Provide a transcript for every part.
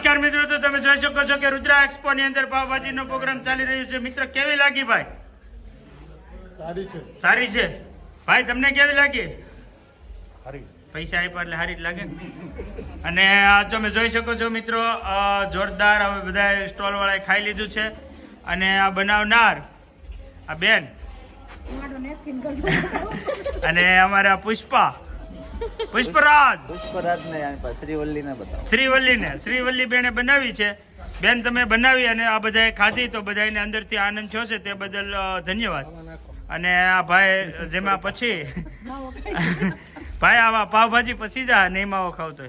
નમસ્કાર મિત્રો તો તમે જોઈ શકો છો કે રુદ્રા એક્સપો ની અંદર પાવભાજીનો પ્રોગ્રામ ચાલી રહ્યો છે. મિત્ર કેવી લાગી ભાઈ? સારી છે. સારી છે? ભાઈ તમને કેવી લાગી? સારી. પૈસા આપ્યા એટલે સારી જ લાગે. ને અને આ તમે જોઈ શકો છો મિત્રો જોરદાર હવે બધા સ્ટોલ વાળાએ ખાઈ લીધું છે. અને આ બનાવનાર આ બેન. અને અમારા પુષ્પા. પુષ્પરાજ. પુષ્પરાજ ને શ્રીવલ્લી ને બતાવો. શ્રીવલ્લીને. શ્રીવલ્લી બેને બનાવી છે. બેન તમે બનાવી અને આ બધાએ ખાધી તો બધાને અંદરથી આનંદ થયો છે તે બદલ ધન્યવાદ. અને આ ભાઈ જેમાં પછી ભાઈ આવા પાવભાજી પછી જા નહીં માવો ખાવતો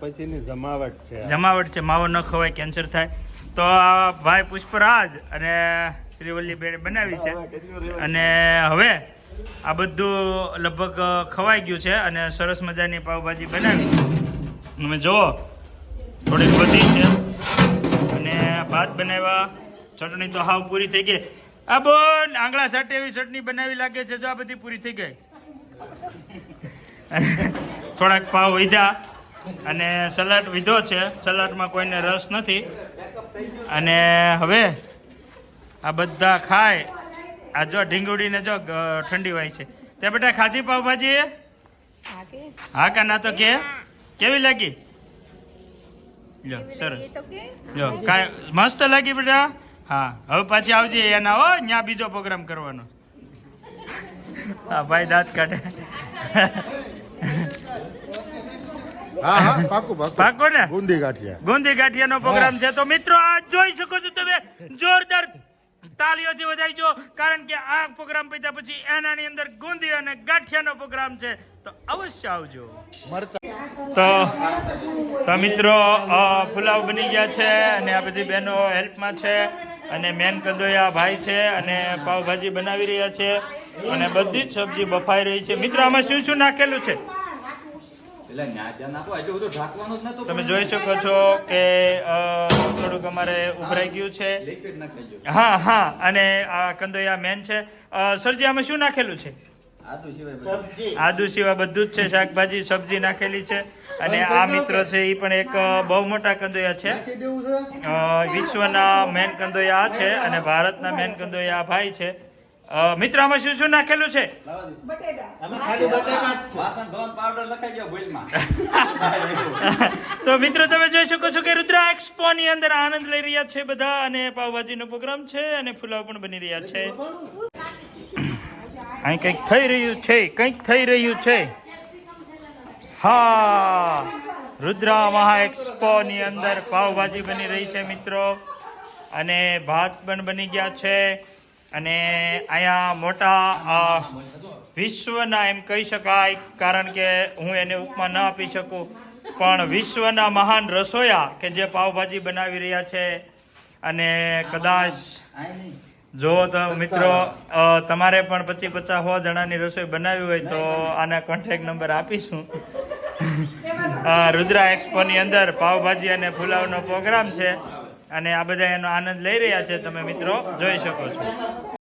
પછીની જમાવટ છે જમાવટ છે. માવો ન ખવાય કેન્સર થાય. તો આ ભાઈ પુષ્પરાજ અને શ્રીવલ્લી બેન બનાવી છે. અને હવે આ બધું લગભગ ખવાઈ ગયું છે અને સરસ મજાની પાવભાજી બનાવી. તમે જુઓ, થોડીક વધી છે. અને ભાત બનાવ્યા, ચટણી તો હાવ પૂરી થઈ ગઈ. આ બોન, આંગળા સાટે એવી ચટણી બનાવી લાગે છે, જો આ બધી પૂરી થઈ ગઈ. થોડાક પાવ વધ્યા અને સલાડ વીધો છે. સલાડમાં કોઈને રસ નથી. અને હવે આ બધા ખાય. આ જો ઢીંગુડીને જો ઠંડી હોય છે. તે બેટા ખાધી પાવભાજી હા કા ના તો કે? કેવી લાગી? લ્યો સરસ. લ્યો કાંઈ મસ્ત લાગી બેટા? હા હવે પાછી આવજે એના હો ત્યાં બીજો પ્રોગ્રામ કરવાનો. હા ભાઈ દાંત કાઢે. હા હા પાકું પાકું. ને? બુંદી ગાંઠિયા. ગુંદી ગાંઠિયાનો પ્રોગ્રામ છે. તો મિત્રો આ જોઈ શકો છો તમે. જોરદાર તાલીઓથી વધાઈજો કારણ કે આ પ્રોગ્રામ પત્યા પછી એનાની અંદર ગુંદી અને ગાંઠિયાનો પ્રોગ્રામ છે. તો અવશ્ય આવજો. તો તો મિત્રો અ, પુલાવ બની ગયા છે અને આ બધી બહેનો હેલ્પમાં છે અને મેન કદોયા ભાઈ છે અને પાવભાજી બનાવી રહ્યા છે અને બધી જ સબ્જી બફાઈ રહી છે. મિત્રો આમાં શું શું નાખેલું છે? તમે જોઈ શકો છો કે અ, થોડુંક અમારે ઉભરાઈ ગયું છે. હા હા અને આ કંદોયા મેન છે. સરજી આમાં શું નાખેલું છે? આદુ સિવાય બધું. આદુ સિવાય બધું જ છે શાકભાજી સબ્જી નાખેલી છે. અને આ મિત્ર છે એ પણ એક બહુ મોટા કંદોયા છે. નાખી દેવું છે? અ, વિશ્વના મેન કંદોયા આ છે અને ભારતના મેન કંદોયા આ ભાઈ છે. મિત્ર આમાં શું શું નાખેલું છે? આમાં ખાલી બટેકા જ છે. વાસણ ધોવાનું પાવડર લખાઈ ગયો ભૂલમાં. તો મિત્રો તમે જોઈ શકો છો કે રુદ્રા એક્સપો ની અંદર આનંદ લઈ રહ્યા છે બધા અને પાવભાજીનો પ્રોગ્રામ છે અને ફુલાવ પણ બની રહ્યા છે. અહીં કંઈક થઈ રહ્યું છે કંઈક થઈ રહ્યું છે. હા રુદ્રા મહા એક્સપો ની અંદર પાવભાજી બની રહી છે મિત્રો. અને ભાત પણ બની ગયા છે. અને અહીંયા મોટા વિશ્વના એમ કહી શકાય, કારણ કે હું એને ઉપમા ન આપી શકું. પણ વિશ્વના મહાન રસોયા કે જે પાવભાજી બનાવી રહ્યા છે, અને કદાચ જો તો મિત્રો તમારે પણ પચીસ પચાસ સો જણાની રસોઈ બનાવી હોય તો આના કોન્ટેક્ટ નંબર આપીશું. રુદ્રા એક્સપોની અંદર પાવભાજી અને પુલાવનો પ્રોગ્રામ છે. અને આ બધા એનો આનંદ લઈ રહ્યા છે તમે મિત્રો જોઈ શકો છો.